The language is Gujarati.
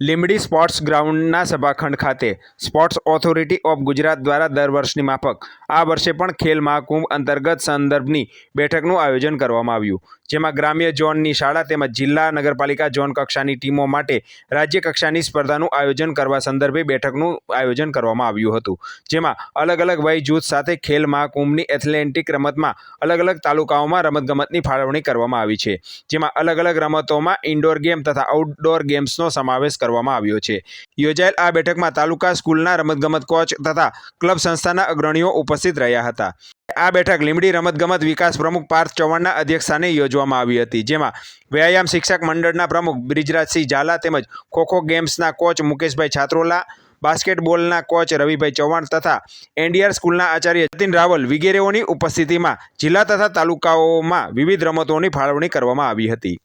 લીંબડી સ્પોર્ટ્સ ગ્રાઉન્ડના સભાખંડ ખાતે સ્પોર્ટ્સ ઓથોરિટી ઓફ ગુજરાત દ્વારા દર વર્ષની માફક આ વર્ષે પણ ખેલ મહાકુંભ અંતર્ગત સંદર્ભની બેઠકનું આયોજન કરવામાં આવ્યું. જેમાં ગ્રામ્ય ઝોનની શાળા તેમજ જિલ્લા નગરપાલિકા ઝોન કક્ષાની ટીમો માટે રાજ્ય કક્ષાની સ્પર્ધાનું આયોજન કરવા સંદર્ભે બેઠકનું આયોજન કરવામાં આવ્યું હતું. જેમાં અલગ અલગ વય જૂથ સાથે ખેલ મહાકુંભની એથ્લેટિક રમતમાં અલગ અલગ તાલુકાઓમાં રમતગમતની ફાળવણી કરવામાં આવી છે. જેમાં અલગ અલગ રમતોમાં ઇન્ડોર ગેમ તથા આઉટડોર ગેમ્સનો સમાવેશ કરવામાં આવ્યો છે. યોજાયેલ આ બેઠકમાં તાલુકા સ્કૂલના રમતગમત કોચ તથા ક્લબ સંસ્થાના અગ્રણીઓ ઉપસ્થિત રહ્યા હતા. આ બેઠક લીંબડી રમતગમત વિકાસ પ્રમુખ પાર્થ ચૌહાણના અધ્યક્ષસ્થાને યોજવામાં આવી હતી, જેમાં વ્યાયામ શિક્ષક મંડળના પ્રમુખ બ્રિજરાજસિંહ ઝાલા તેમજ ખોખો ગેમ્સના કોચ મુકેશભાઈ છાત્રોલા, બાસ્કેટબોલના કોચ રવિભાઈ ચૌહાણ તથા એનડીઆર સ્કૂલના આચાર્ય જતીન રાવલ વગેરેઓની ઉપસ્થિતિમાં જિલ્લા તથા તાલુકાઓમાં વિવિધ રમતોની ફાળવણી કરવામાં આવી હતી.